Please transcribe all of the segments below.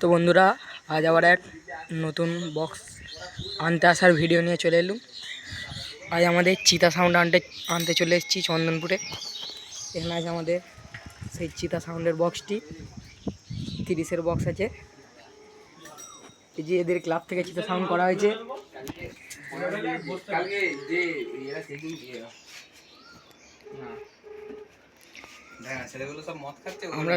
তো বন্ধুরা আজ আবার এক নতুন বক্স আনতে আসার ভিডিও নিয়ে চলে এলুম। আজ আমাদের চিতা সাউন্ড আনতে আনতে চলে এসেছি চন্দনপুরে। এখানে আছে আমাদের সেই চিতা সাউন্ডের বক্সটি তিরিশের বক্স আছে। এই যে এদের ক্লাব থেকে চিতা সাউন্ড করা হয়েছে। কালকে যে এরা চেকিং না ছেলেগুলো সব মদ খাচ্ছে ওগুলো আমরা-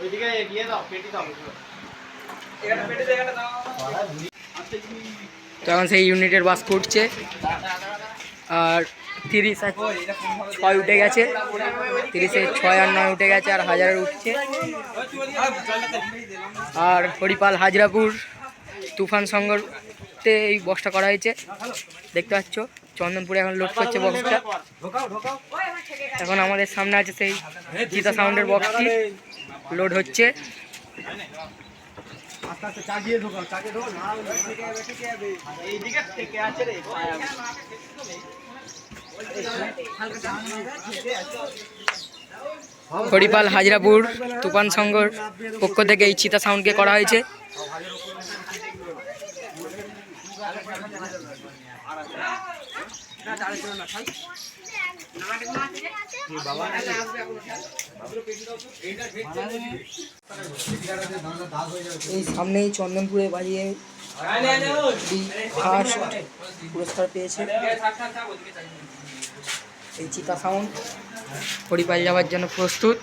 ওইদিকে দিয়ে দাও পেটি দাও তো এখন সেই ইউনিটের বাস করছে। আর তিরিশ আছে ছয় উঠে গেছে। তিরিশে ছয় আর নয় উঠে গেছে, আর হাজারের উঠছে। আর হরিপাল, হাজরাপুর, তুফান সংঘতে এই বক্সটা করা হয়েছে। দেখতে পাচ্ছ, চন্দনপুরে এখন লোড করছে বক্সটা এখন আমাদের সামনে আছে সেই চিতা সাউন্ডের বক্সটি লোড হচ্ছে। হরিপাল, হাজরাপুর, তুফান সংঘর পক্ষ থেকে এই চিতা সাউন্ডকে করা হয়েছে। এই সামনেই চন্দনপুরে বাজিয়ে ফার্স্ট পুরস্কার পেয়েছে। এই চিতা সাউন্ড হরিপাল যাওয়ার জন্য প্রস্তুত।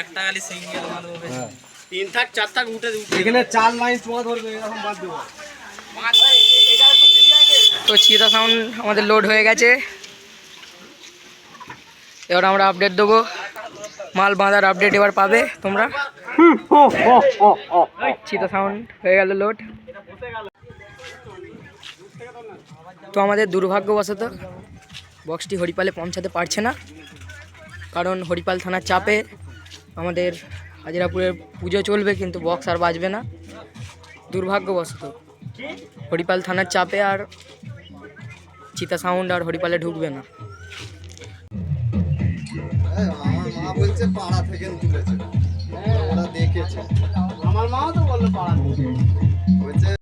একটা খালি সিঙ্গেল মারবো তিন থাক চার থাক উঠে এখানে চার লাইন ধরবে এরকম বাদ দেবো। তো চিতা সাউন্ড আমাদের লোড হয়ে গেছে। এবার আমরা আপডেট দেবো। মাল বাঁধার আপডেট এবার পাবে তোমরা। চিতা সাউন্ড হয়ে গেল লোড তো আমাদের দুর্ভাগ্যবশত বক্সটি হরিপালে পৌঁছাতে পারছে না। কারণ হরিপাল থানার চাপে আমাদের হাজিরাপুরের পুজো চলবে কিন্তু বক্স আর বাজবে না। দুর্ভাগ্যবশত হরিপাল থানার চাপে আর চিতা সাউন্ড আর হরিপালে ঢুকবে না। হ্যাঁ, বলছে পাড়া থেকে তুলেছে। ওরা দেখেছে। আমার মাও তো বলল পাড়া বলছে